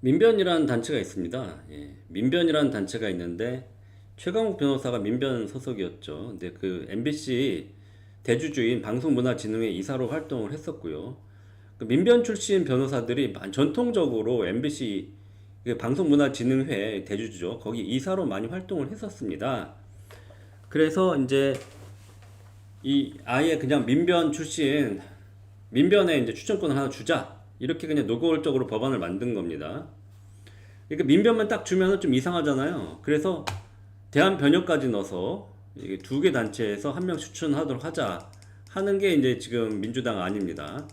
민변이라는 단체가 있습니다. 예, 민변이라는 단체가 있는데 최강욱 변호사가 민변 소속이었죠. 근데 그 MBC 대주주인 방송문화진흥회 이사로 활동을 했었고요. 그 민변 출신 변호사들이 만- 전통적으로 MBC 그 방송문화진흥회 대주주죠. 거기 이사로 많이 활동을 했었습니다. 그래서 이제 이 아예 그냥 민변 출신 민변에 이제 추천권을 하나 주자 이렇게 그냥 노골적으로 법안을 만든 겁니다. 그러니까 민변만 딱 주면은 좀 이상하잖아요. 그래서 대한 변협까지 넣어서 두 개 단체에서 한 명 추천하도록 하자 하는 게 이제 지금 민주당 아닙니다.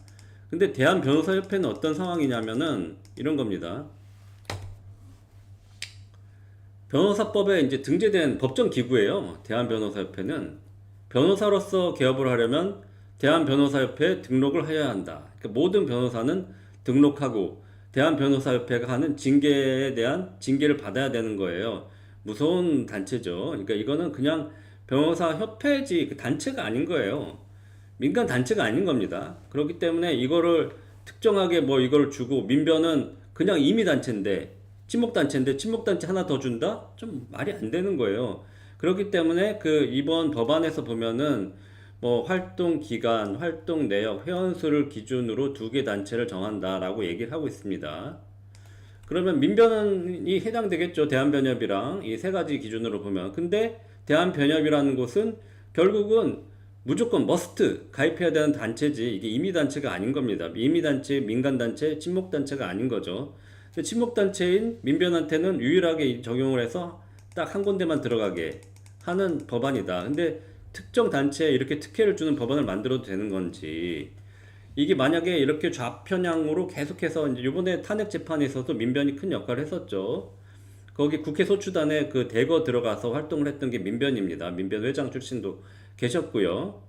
근데 대한 변호사 협회는 어떤 상황이냐면은 이런 겁니다. 변호사법에 이제 등재된 법정 기구예요. 대한 변호사 협회는 변호사로서 개업을 하려면 대한 변호사 협회에 등록을 해야 한다. 그러니까 모든 변호사는 등록하고 대한변호사협회가 하는 징계에 대한 징계를 받아야 되는 거예요. 무서운 단체죠. 그러니까 이거는 그냥 변호사협회지 그 단체가 아닌 거예요. 민간 단체가 아닌 겁니다. 그렇기 때문에 이거를 특정하게 뭐 이걸 주고 민변은 그냥 임의 단체인데 친목 단체인데 친목 단체 하나 더 준다? 좀 말이 안 되는 거예요. 그렇기 때문에 그 이번 법안에서 보면은 뭐 활동 기간, 활동 내역, 회원 수를 기준으로 두 개 단체를 정한다라고 얘기를 하고 있습니다. 그러면 민변이 해당되겠죠. 대한변협이랑 이 세 가지 기준으로 보면. 근데 대한변협이라는 곳은 결국은 무조건 머스트 가입해야 되는 단체지 이게 임의 단체가 아닌 겁니다. 임의 단체, 민간 단체, 친목 단체가 아닌 거죠. 근데 친목 단체인 민변한테는 유일하게 적용을 해서 딱 한 군데만 들어가게 하는 법안이다. 근데 특정 단체에 이렇게 특혜를 주는 법안을 만들어도 되는 건지 이게 만약에 이렇게 좌편향으로 계속해서 이번에 탄핵 재판에서도 민변이 큰 역할을 했었죠. 거기 국회 소추단에 그 대거 들어가서 활동을 했던 게 민변입니다. 민변 회장 출신도 계셨고요.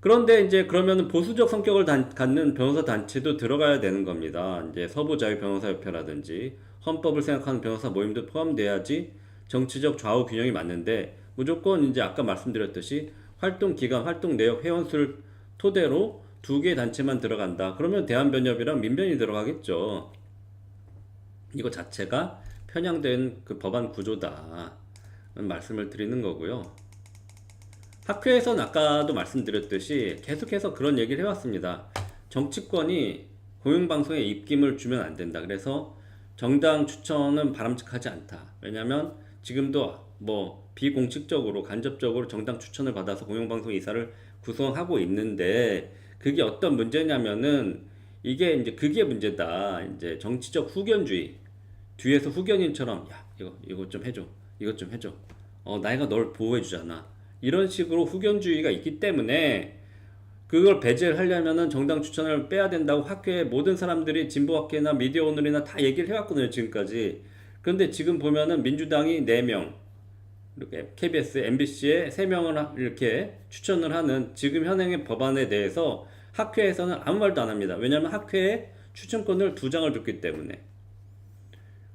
그런데 이제 그러면은 보수적 성격을 단- 갖는 변호사 단체도 들어가야 되는 겁니다. 이제 서부자유 변호사협회라든지 헌법을 생각하는 변호사 모임도 포함돼야지 정치적 좌우 균형이 맞는데 무조건 이제 아까 말씀드렸듯이 활동 기간, 활동 내역, 회원 수를 토대로 두개 단체만 들어간다. 그러면 대한변협이랑 민변이 들어가겠죠. 이거 자체가 편향된 그 법안 구조다. 말씀을 드리는 거고요. 학회에서는 아까도 말씀드렸듯이 계속해서 그런 얘기를 해왔습니다. 정치권이 공영방송에 입김을 주면 안 된다. 그래서 정당 추천은 바람직하지 않다. 왜냐하면 지금도 뭐 비공식적으로 간접적으로 정당 추천을 받아서 공영방송 이사를 구성하고 있는데 그게 어떤 문제냐면은 이게 이제 그게 문제다. 이제 정치적 후견주의. 뒤에서 후견인처럼 야 이거 이거 좀 해줘 이것 좀 해줘 어 나이가 널 보호해 주잖아 이런 식으로 후견주의가 있기 때문에 그걸 배제를 하려면은 정당 추천을 빼야 된다고 학교의 모든 사람들이 진보학회나 미디어 오늘이나 다 얘기를 해왔거든요 지금까지 그런데 지금 보면은 민주당이 4명 이렇게 KBS, MBC에 3명을 이렇게 추천을 하는 지금 현행의 법안에 대해서 학회에서는 아무 말도 안 합니다 왜냐하면 학회에 추천권을 두 장을 줬기 때문에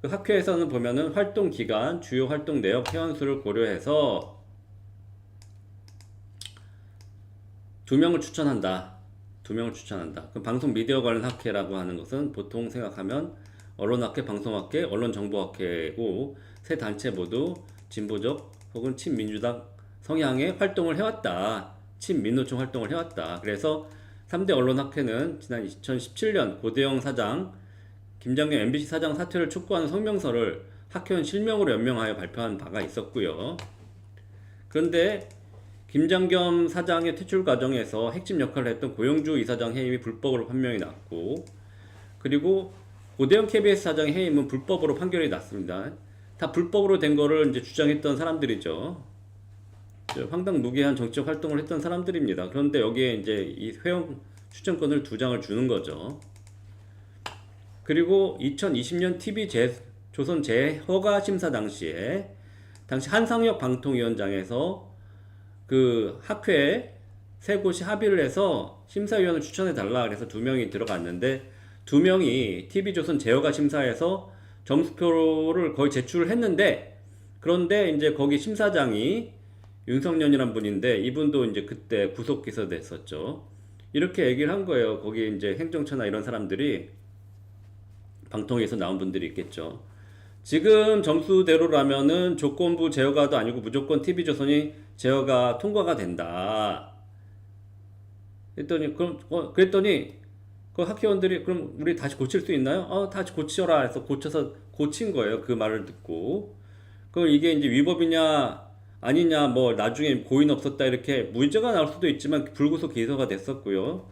그 학회에서는 보면은 활동 기간, 주요 활동 내역, 회원수를 고려해서 두 명을 추천한다. 두 명을 추천한다. 그 방송 미디어 관련 학회라고 하는 것은 보통 생각하면 언론학회, 방송학회, 언론정보학회고 세 단체 모두 진보적 혹은 친민주당 성향의 활동을 해왔다. 친민노총 활동을 해왔다. 그래서 3대 언론학회는 지난 2017년 고대영 사장 김장겸 MBC 사장 사퇴를 촉구하는 성명서를 학회원 실명으로 연명하여 발표한 바가 있었고요. 그런데 김장겸 사장의 퇴출 과정에서 핵심 역할을 했던 고영주 이사장 해임이 불법으로 판명이 났고 그리고 고대영 KBS 사장의 해임은 불법으로 판결이 났습니다. 다 불법으로 된 거를 이제 주장했던 사람들이죠. 저 황당 무계한 정치적 활동을 했던 사람들입니다. 그런데 여기에 이제 이 회원 추천권을 두 장을 주는 거죠. 그리고 2020년 TV 재, 조선 재허가 심사 당시에 당시 한상혁 방통위원장에서 그 학회에 세 곳이 합의를 해서 심사위원을 추천해 달라 그래서 두 명이 들어갔는데 두 명이 TV조선 제어가 심사에서 점수표를 거의 제출을 했는데 그런데 이제 거기 심사장이 윤석년이란 분인데 이분도 이제 그때 구속 기소됐었죠. 이렇게 얘기를 한 거예요. 거기 이제 행정처나 이런 사람들이 방통위에서 나온 분들이 있겠죠. 지금 점수대로라면은 조건부 제어가도 아니고 무조건 TV조선이 제어가 통과가 된다. 했더니 그럼 어, 그랬더니 그 학회원들이 그럼 우리 다시 고칠 수 있나요? 어 다시 고쳐라 해서 고쳐서 고친 거예요. 그 말을 듣고 그럼 이게 이제 위법이냐 아니냐 뭐 나중에 고인 없었다 이렇게 문제가 나올 수도 있지만 불구속 기소가 됐었고요.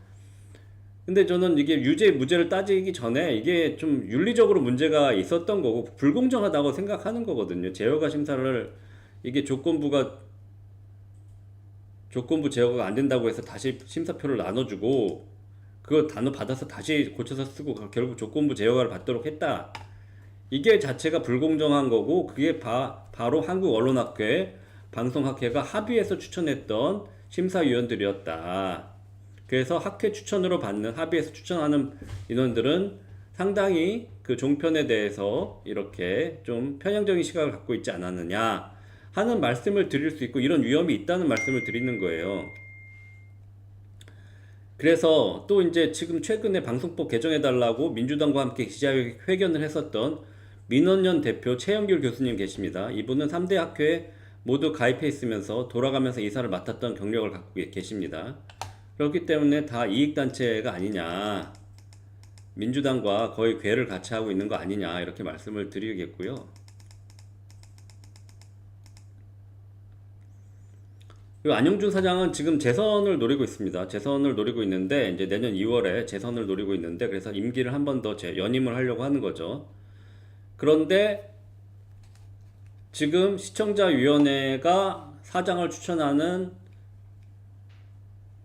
근데 저는 이게 유죄 무죄를 따지기 전에 이게 좀 윤리적으로 문제가 있었던 거고 불공정하다고 생각하는 거거든요. 제어가 심사를 이게 조건부가 조건부 제어가 안 된다고 해서 다시 심사표를 나눠주고 그거 단어 받아서 다시 고쳐서 쓰고 결국 조건부 제어가를 받도록 했다. 이게 자체가 불공정한 거고 그게 바, 바로 한국 언론학회 방송학회가 합의해서 추천했던 심사위원들이었다. 그래서 학회 추천으로 받는 합의해서 추천하는 인원들은 상당히 그 종편에 대해서 이렇게 좀 편향적인 시각을 갖고 있지 않았느냐 하는 말씀을 드릴 수 있고 이런 위험이 있다는 말씀을 드리는 거예요. 그래서 또 이제 지금 최근에 방송법 개정해달라고 민주당과 함께 기자회견을 했었던 민원연 대표 최영길 교수님 계십니다. 이분은 3대 학회에 모두 가입해 있으면서 돌아가면서 이사를 맡았던 경력을 갖고 계십니다. 그렇기 때문에 다 이익단체가 아니냐. 민주당과 거의 괴를 같이 하고 있는 거 아니냐. 이렇게 말씀을 드리겠고요. 그리고 안영준 사장은 지금 재선을 노리고 있습니다. 재선을 노리고 있는데, 이제 내년 2월에 재선을 노리고 있는데, 그래서 임기를 한 번 더 연임을 하려고 하는 거죠. 그런데 지금 시청자위원회가 사장을 추천하는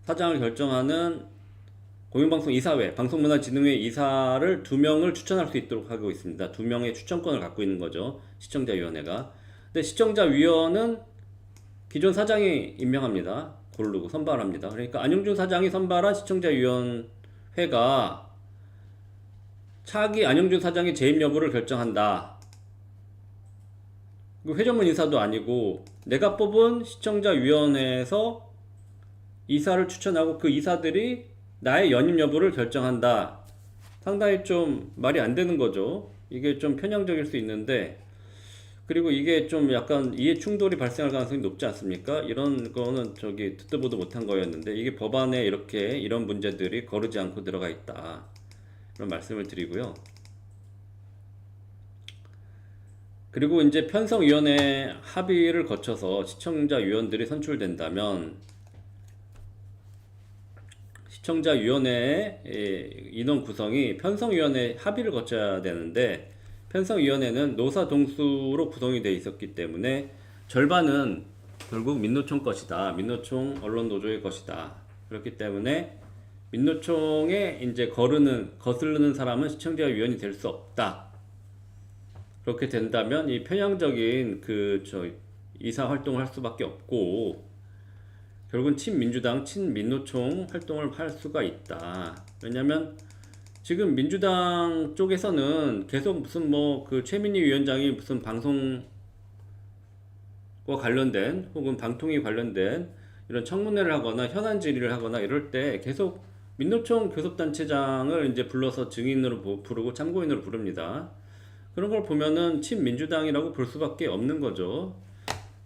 사장을 결정하는 공영방송 이사회, 방송문화진흥회 이사를 두 명을 추천할 수 있도록 하고 있습니다. 두 명의 추천권을 갖고 있는 거죠. 시청자위원회가. 근데 시청자위원은 기존 사장이 임명합니다. 고르고 선발합니다. 그러니까 안영준 사장이 선발한 시청자위원회가 차기 안영준 사장의 재임 여부를 결정한다. 그 회전문 인사도 아니고 내가 뽑은 시청자위원회에서 이사를 추천하고 그 이사들이 나의 연임 여부를 결정한다. 상당히 좀 말이 안 되는 거죠. 이게 좀 편향적일 수 있는데 그리고 이게 좀 약간 이해 충돌이 발생할 가능성이 높지 않습니까? 이런 거는 저기 듣도 보도 못한 거였는데 이게 법안에 이렇게 이런 문제들이 거르지 않고 들어가 있다. 이런 말씀을 드리고요. 그리고 이제 편성위원회 합의를 거쳐서 시청자 위원들이 선출된다면 시청자 위원회의 인원 구성이 편성위원회 합의를 거쳐야 되는데 편성위원회는 노사 동수로 구성이 되어 있었기 때문에 절반은 결국 민노총 것이다. 민노총 언론 노조의 것이다. 그렇기 때문에 민노총에 이제 거르는 거슬르는 사람은 시청자 위원이 될 수 없다. 그렇게 된다면 이 편향적인 그 저 이사 활동을 할 수밖에 없고 결국은 친민주당, 친민노총 활동을 할 수가 있다. 왜냐면 지금 민주당 쪽에서는 계속 무슨 뭐 그 최민희 위원장이 무슨 방송과 관련된 혹은 방통위 관련된 이런 청문회를 하거나 현안 질의를 하거나 이럴 때 계속 민노총 교섭단체장을 이제 불러서 증인으로 부르고 참고인으로 부릅니다. 그런 걸 보면은 친민주당이라고 볼 수밖에 없는 거죠.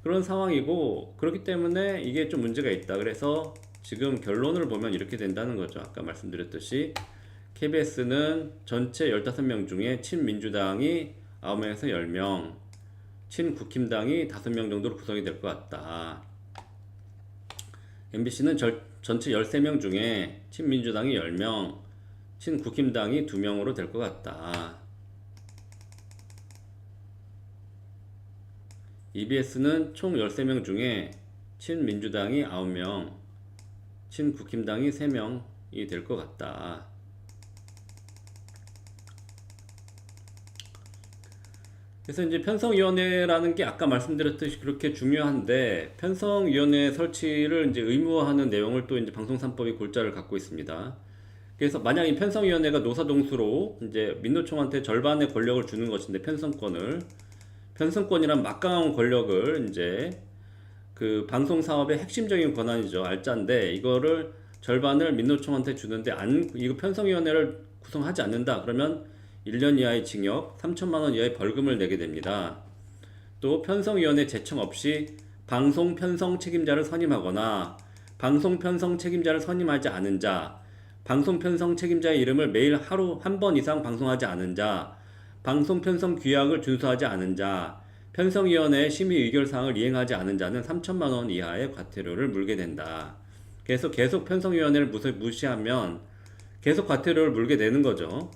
그런 상황이고 그렇기 때문에 이게 좀 문제가 있다. 그래서 지금 결론을 보면 이렇게 된다는 거죠. 아까 말씀드렸듯이 KBS는 전체 15명 중에 친민주당이 9명에서 10명, 친국힘당이 5명 정도로 구성이 될 것 같다. MBC는 절, 전체 13명 중에 친민주당이 10명, 친국힘당이 2명으로 될 것 같다. EBS는 총 13명 중에 친민주당이 9명, 친국힘당이 3명이 될 것 같다. 그래서 이제 편성위원회라는 게 아까 말씀드렸듯이 그렇게 중요한데 편성위원회 설치를 이제 의무화하는 내용을 또 이제 방송산법이 골자를 갖고 있습니다. 그래서 만약 이 편성위원회가 노사동수로 이제 민노총한테 절반의 권력을 주는 것인데 편성권을 편성권이란 막강한 권력을 이제 그 방송 사업의 핵심적인 권한이죠 알짜인데 이거를 절반을 민노총한테 주는데 안 이거 편성위원회를 구성하지 않는다 그러면 1년 이하의 징역, 3천만 원 이하의 벌금을 내게 됩니다. 또 편성위원회 제청 없이 방송 편성 책임자를 선임하거나 방송 편성 책임자를 선임하지 않은 자, 방송 편성 책임자의 이름을 매일 하루 한 번 이상 방송하지 않은 자, 방송 편성 규약을 준수하지 않은 자, 편성위원회의 심의 의결 사항을 이행하지 않은 자는 3천만 원 이하의 과태료를 물게 된다. 그래서 계속 편성위원회를 무시- 무시하면 계속 과태료를 물게 되는 거죠.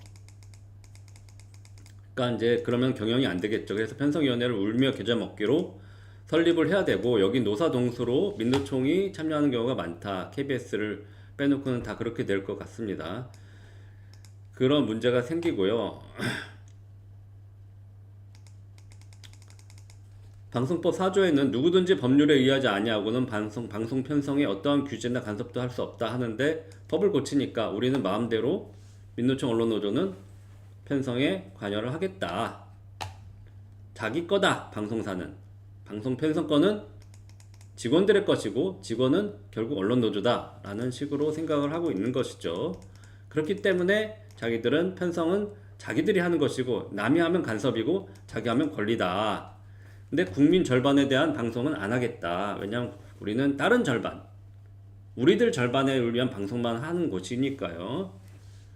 그러니까 이제 그러면 경영이 안 되겠죠. 그래서 편성위원회를 울며 겨자 먹기로 설립을 해야 되고 여기 노사동수로 민노총이 참여하는 경우가 많다. KBS를 빼놓고는 다 그렇게 될 것 같습니다. 그런 문제가 생기고요. 방송법 4조에는 누구든지 법률에 의하지 아니하고는 방송, 방송 편성에 어떠한 규제나 간섭도 할 수 없다 하는데 법을 고치니까 우리는 마음대로 민노총 언론노조는 편성에 관여를 하겠다. 자기 거다 방송사는 방송 편성권은 직원들의 것이고 직원은 결국 언론 노조다 라는 식으로 생각을 하고 있는 것이죠. 그렇기 때문에 자기들은 편성은 자기들이 하는 것이고 남이 하면 간섭이고 자기 하면 권리다. 근데 국민 절반에 대한 방송은 안 하겠다. 왜냐하면 우리는 다른 절반, 우리들 절반을 위한 방송만 하는 곳이니까요.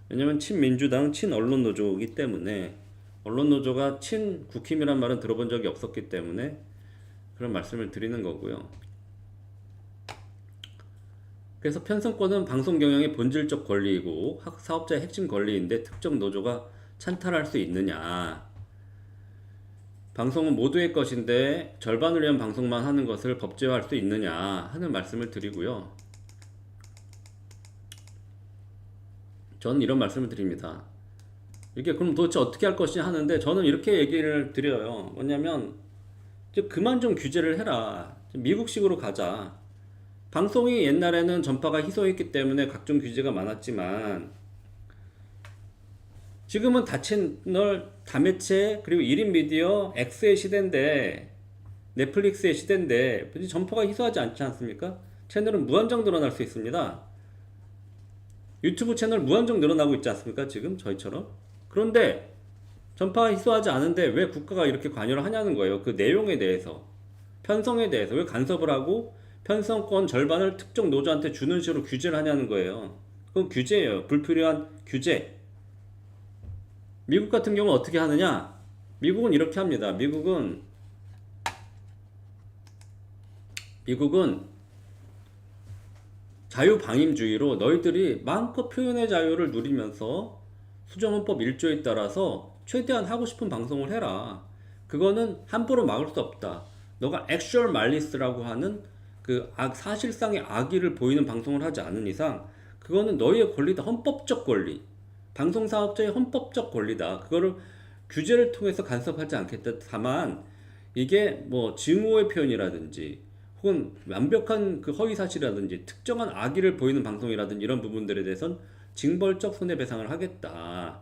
왜냐하면 친민주당, 친언론 노조이기 때문에 언론 노조가 친국힘이란 말은 들어본 적이 없었기 때문에 그런 말씀을 드리는 거고요. 그래서 편성권은 방송 경영의 본질적 권리이고 학- 사업자의 핵심 권리인데 특정 노조가 찬탈할 수 있느냐? 방송은 모두의 것인데 절반을 위한 방송만 하는 것을 법제화할 수 있느냐 하는 말씀을 드리고요. 저는 이런 말씀을 드립니다. 이게 그럼 도대체 어떻게 할 것이냐 하는데 저는 이렇게 얘기를 드려요. 뭐냐면 그만 좀 규제를 해라. 좀 미국식으로 가자. 방송이 옛날에는 전파가 희소했기 때문에 각종 규제가 많았지만 지금은 다 채널, 다 매체, 그리고 1인 미디어, X의 시대인데, 넷플릭스의 시대인데, 점퍼가 희소하지 않지 않습니까? 채널은 무한정 늘어날 수 있습니다. 유튜브 채널 무한정 늘어나고 있지 않습니까? 지금 저희처럼. 그런데, 전파가 희소하지 않은데 왜 국가가 이렇게 관여를 하냐는 거예요. 그 내용에 대해서. 편성에 대해서. 왜 간섭을 하고, 편성권 절반을 특정 노조한테 주는 식으로 규제를 하냐는 거예요. 그건 규제예요. 불필요한 규제. 미국 같은 경우는 어떻게 하느냐? 미국은 이렇게 합니다. 미국은 미국은 자유방임주의로 너희들이 마음껏 표현의 자유를 누리면서 수정헌법 1조에 따라서 최대한 하고 싶은 방송을 해라. 그거는 함부로 막을 수 없다. 너가 액츄얼 말리스라고 하는 그 악, 사실상의 악의를 보이는 방송을 하지 않은 이상 그거는 너희의 권리다. 헌법적 권리. 방송 사업자의 헌법적 권리다. 그거를 규제를 통해서 간섭하지 않겠다. 다만 이게 뭐 증오의 표현이라든지 혹은 완벽한 그 허위 사실이라든지 특정한 악의를 보이는 방송이라든지 이런 부분들에 대해선 징벌적 손해배상을 하겠다.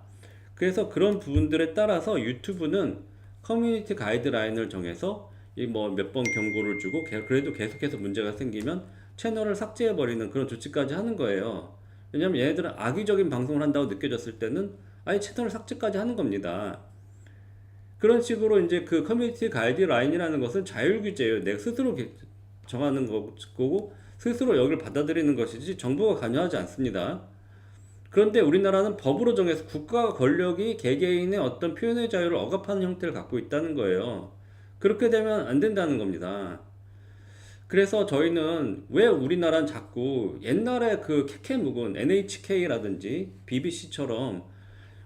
그래서 그런 부분들에 따라서 유튜브는 커뮤니티 가이드라인을 정해서 이 뭐 몇 번 경고를 주고 개- 그래도 계속해서 문제가 생기면 채널을 삭제해 버리는 그런 조치까지 하는 거예요. 왜냐면 얘네들은 악의적인 방송을 한다고 느껴졌을 때는 아예 채널 삭제까지 하는 겁니다. 그런 식으로 이제 그 커뮤니티 가이드라인이라는 것은 자율 규제예요. 내가 스스로 개- 정하는 거고 스스로 여기를 받아들이는 것이지 정부가 관여하지 않습니다. 그런데 우리나라는 법으로 정해서 국가 권력이 개개인의 어떤 표현의 자유를 억압하는 형태를 갖고 있다는 거예요. 그렇게 되면 안 된다는 겁니다. 그래서 저희는 왜 우리나라는 자꾸 옛날에 그 케케묵은 NHK라든지 BBC처럼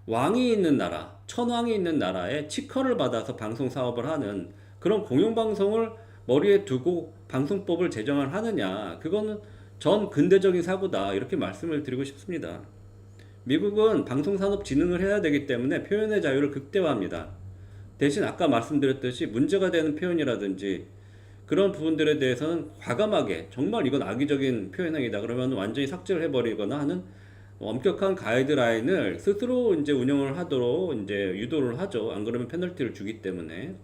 왕이 있는 나라, 천왕이 있는 나라에 치커를 받아서 방송 사업을 하는 그런 공영방송을 머리에 두고 방송법을 제정을 하느냐. 그거는 전 근대적인 사고다. 이렇게 말씀을 드리고 싶습니다. 미국은 방송산업 진흥을 해야 되기 때문에 표현의 자유를 극대화합니다. 대신 아까 말씀드렸듯이 문제가 되는 표현이라든지 그런 부분들에 대해서는 과감하게 정말 이건 악의적인 표현 행위다 그러면 완전히 삭제를 해버리거나 하는 엄격한 가이드라인을 스스로 이제 운영을 하도록 이제 유도를 하죠. 안 그러면 페널티를 주기 때문에.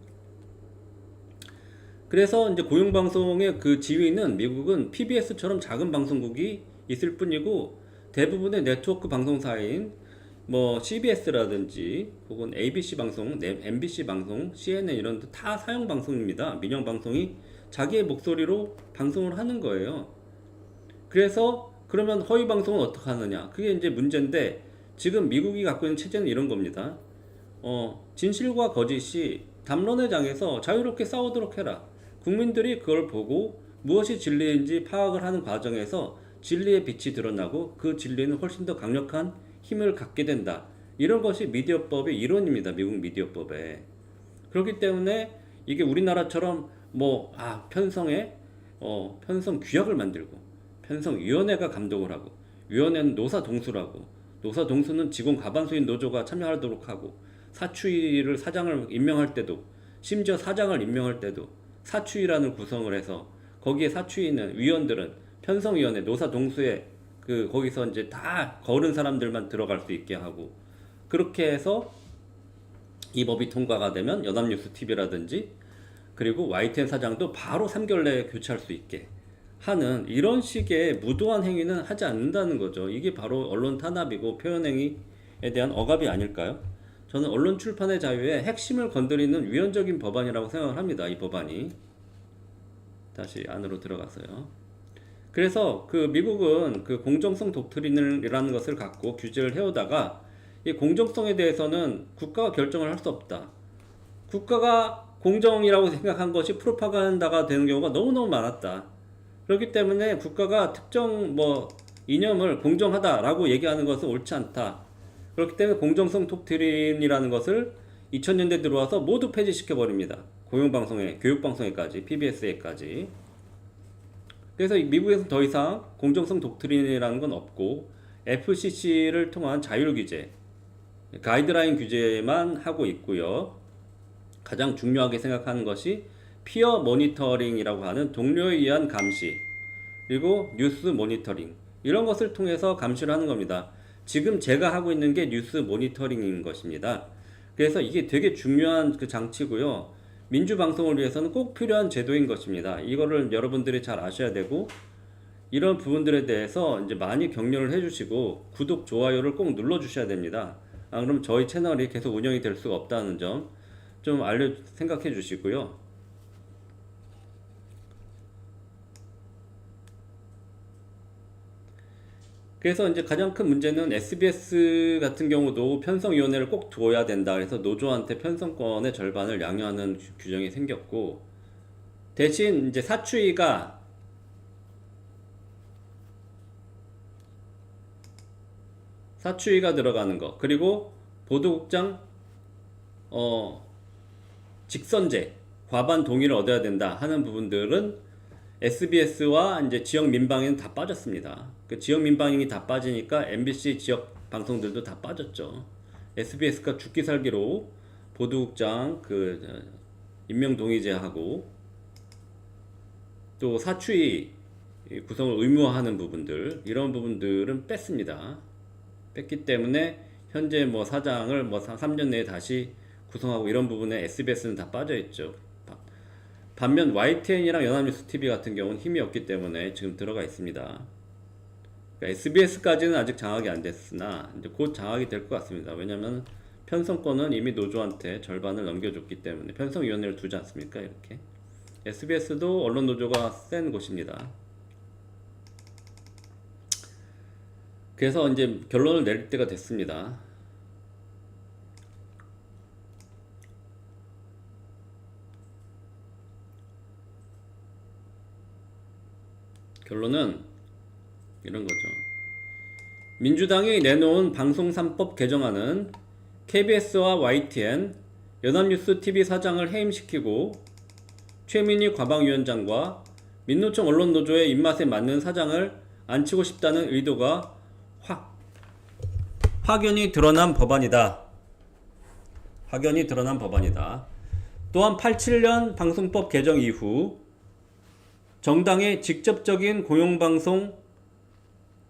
그래서 이제 공영방송의 그 지위는 미국은 PBS처럼 작은 방송국이 있을 뿐이고 대부분의 네트워크 방송사인 뭐 CBS라든지 혹은 ABC 방송, 네, MBC 방송, CNN 이런 데 다 사용 방송입니다. 민영 방송이 자기의 목소리로 방송을 하는 거예요. 그래서 그러면 허위 방송은 어떻게 하느냐? 그게 이제 문제인데 지금 미국이 갖고 있는 체제는 이런 겁니다. 어, 진실과 거짓이 담론의 장에서 자유롭게 싸우도록 해라. 국민들이 그걸 보고 무엇이 진리인지 파악을 하는 과정에서 진리의 빛이 드러나고 그 진리는 훨씬 더 강력한 힘을 갖게 된다. 이런 것이 미디어법의 이론입니다. 미국 미디어법에. 그렇기 때문에 이게 우리나라처럼 뭐, 아, 편성에, 어, 편성 규약을 만들고, 편성위원회가 감독을 하고, 위원회는 노사 동수라고, 노사 동수는 직원 가반수인 노조가 참여하도록 하고, 사추위를 사장을 임명할 때도, 심지어 사장을 임명할 때도 사추위라는 구성을 해서, 거기에 사추위는 위원들은 편성위원회, 노사 동수에 그, 거기서 이제 다 거른 사람들만 들어갈 수 있게 하고, 그렇게 해서 이 법이 통과가 되면 연합뉴스 TV라든지 그리고 YTN 사장도 바로 3개월 내에 교체할 수 있게 하는 이런 식의 무도한 행위는 하지 않는다는 거죠. 이게 바로 언론 탄압이고 표현 행위에 대한 억압이 아닐까요? 저는 언론 출판의 자유의 핵심을 건드리는 위헌적인 법안이라고 생각을 합니다. 이 법안이. 다시 안으로 들어가서요. 그래서 그 미국은 그 공정성 독트린이라는 것을 갖고 규제를 해오다가 이 공정성에 대해서는 국가가 결정을 할 수 없다. 국가가 공정이라고 생각한 것이 프로파간다가 되는 경우가 너무너무 많았다. 그렇기 때문에 국가가 특정 뭐 이념을 공정하다라고 얘기하는 것은 옳지 않다. 그렇기 때문에 공정성 독트린이라는 것을 2000년대 들어와서 모두 폐지시켜 버립니다. 공영방송에, 교육방송에까지, PBS에까지. 그래서 이 미국에서 더 이상 공정성 독트린이라는 건 없고 FCC를 통한 자율 규제, 가이드라인 규제만 하고 있고요. 가장 중요하게 생각하는 것이 피어 모니터링이라고 하는 동료에 의한 감시 그리고 뉴스 모니터링 이런 것을 통해서 감시를 하는 겁니다. 지금 제가 하고 있는 게 뉴스 모니터링인 것입니다. 그래서 이게 되게 중요한 그 장치고요. 민주 방송을 위해서는 꼭 필요한 제도인 것입니다. 이거를 여러분들이 잘 아셔야 되고 이런 부분들에 대해서 이제 많이 격려를 해주시고 구독 좋아요를 꼭 눌러주셔야 됩니다. 아, 그럼 저희 채널이 계속 운영이 될 수가 없다는 점 좀 알려 생각해 주시고요. 그래서 이제 가장 큰 문제는 SBS 같은 경우도 편성위원회를 꼭 두어야 된다. 그래서 노조한테 편성권의 절반을 양요하는 규- 규정이 생겼고 대신 이제 사추위가 사추위가 들어가는 거 그리고 보도국장 어 직선제 과반 동의를 얻어야 된다 하는 부분들은 SBS와 이제 지역 민방위는 다 빠졌습니다. 그 지역 민방위 다 빠지니까 MBC 지역 방송들도 다 빠졌죠. SBS가 죽기 살기로 보도국장 그 어, 임명 동의제하고 또 사추위 구성을 의무화하는 부분들 이런 부분들은 뺐습니다. 뺐기 때문에 현재 뭐 사장을 뭐 3년 내에 다시 구성하고 이런 부분에 SBS는 다 빠져 있죠. 바- 반면 YTN이랑 연합뉴스 TV 같은 경우는 힘이 없기 때문에 지금 들어가 있습니다. 그러니까 SBS까지는 아직 장악이 안 됐으나 이제 곧 장악이 될 것 같습니다. 왜냐하면 편성권은 이미 노조한테 절반을 넘겨줬기 때문에 편성위원회를 두지 않습니까? 이렇게 SBS도 언론 노조가 센 곳입니다. 그래서 이제 결론을 내릴 때가 됐습니다. 결론은 이런 거죠. 민주당이 내놓은 방송 3법 개정안은 KBS와 YTN, 연합뉴스 TV 사장을 해임시키고 최민희 과방위원장과 민노총 언론노조의 입맛에 맞는 사장을 앉히고 싶다는 의도가 확 확연히 드러난 법안이다. 확연히 드러난 법안이다. 또한 87년 방송법 개정 이후 정당의 직접적인 공영방송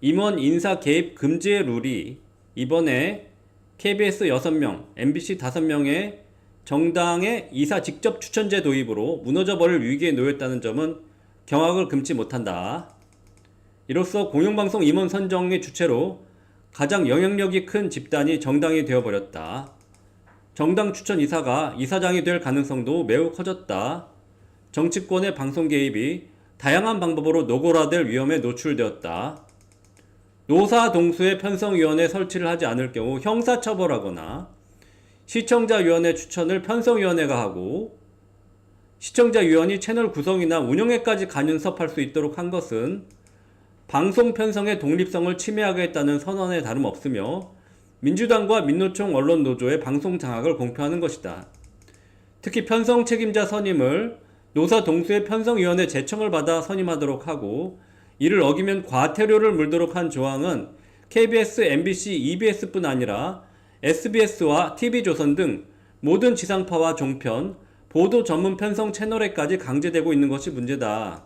임원 인사 개입 금지의 룰이 이번에 KBS 6명, MBC 5명의 정당의 이사 직접 추천제 도입으로 무너져 버릴 위기에 놓였다는 점은 경악을 금치 못한다. 이로써 공영방송 임원 선정의 주체로 가장 영향력이 큰 집단이 정당이 되어버렸다. 정당 추천 이사가 이사장이 될 가능성도 매우 커졌다. 정치권의 방송 개입이 다양한 방법으로 노골화될 위험에 노출되었다. 노사 동수의 편성위원회 설치를 하지 않을 경우 형사처벌하거나 시청자위원회 추천을 편성위원회가 하고 시청자위원이 채널 구성이나 운영에까지 간섭할 수 있도록 한 것은 방송 편성의 독립성을 침해하겠다는 선언에 다름없으며 민주당과 민노총 언론노조의 방송 장악을 공표하는 것이다. 특히 편성 책임자 선임을 노사 동수의 편성위원회 제청을 받아 선임하도록 하고 이를 어기면 과태료를 물도록 한 조항은 KBS, MBC, EBS뿐 아니라 SBS와 TV조선 등 모든 지상파와 종편, 보도 전문 편성 채널에까지 강제되고 있는 것이 문제다.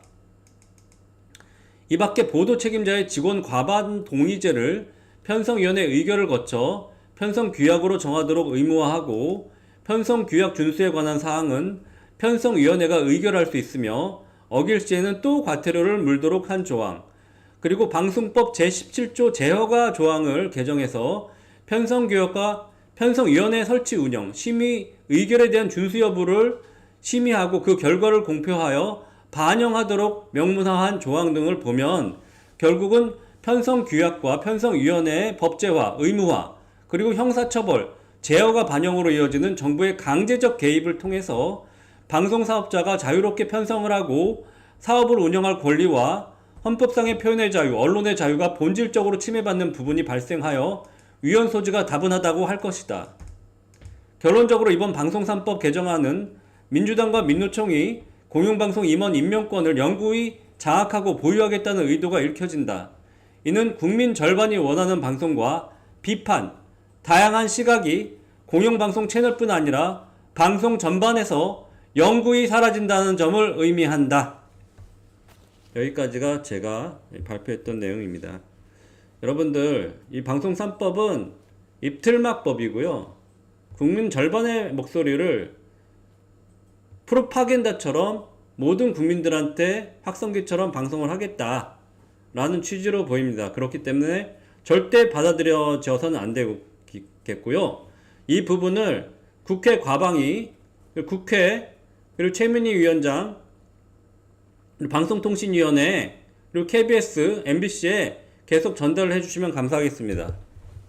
이 밖에 보도 책임자의 직원 과반 동의제를 편성위원회 의결을 거쳐 편성 규약으로 정하도록 의무화하고 편성 규약 준수에 관한 사항은 편성위원회가 의결할 수 있으며 어길 시에는 또 과태료를 물도록 한 조항. 그리고 방송법 제17조 제허가 조항을 개정해서 편성규약과 편성위원회 설치 운영, 심의 의결에 대한 준수 여부를 심의하고 그 결과를 공표하여 반영하도록 명문화한 조항 등을 보면 결국은 편성규약과 편성위원회의 법제화, 의무화, 그리고 형사처벌, 제어가 반영으로 이어지는 정부의 강제적 개입을 통해서 방송 사업자가 자유롭게 편성을 하고 사업을 운영할 권리와 헌법상의 표현의 자유, 언론의 자유가 본질적으로 침해받는 부분이 발생하여 위헌 소지가 다분하다고 할 것이다. 결론적으로 이번 방송 3법 개정안은 민주당과 민노총이 공영방송 임원 임명권을 영구히 장악하고 보유하겠다는 의도가 읽혀진다. 이는 국민 절반이 원하는 방송과 비판, 다양한 시각이 공영방송 채널뿐 아니라 방송 전반에서 영구히 사라진다는 점을 의미한다. 여기까지가 제가 발표했던 내용입니다. 여러분들, 이 방송 3법은 입틀막법이고요. 국민 절반의 목소리를 프로파겐다처럼 모든 국민들한테 확성기처럼 방송을 하겠다. 라는 취지로 보입니다. 그렇기 때문에 절대 받아들여져서는 안 되겠고요. 이 부분을 국회 과방위, 국회, 그리고 최민희 위원장, 그리고 방송통신위원회, 그리고 KBS, MBC에 계속 전달을 해주시면 감사하겠습니다.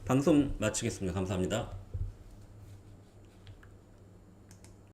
방송 마치겠습니다. 감사합니다.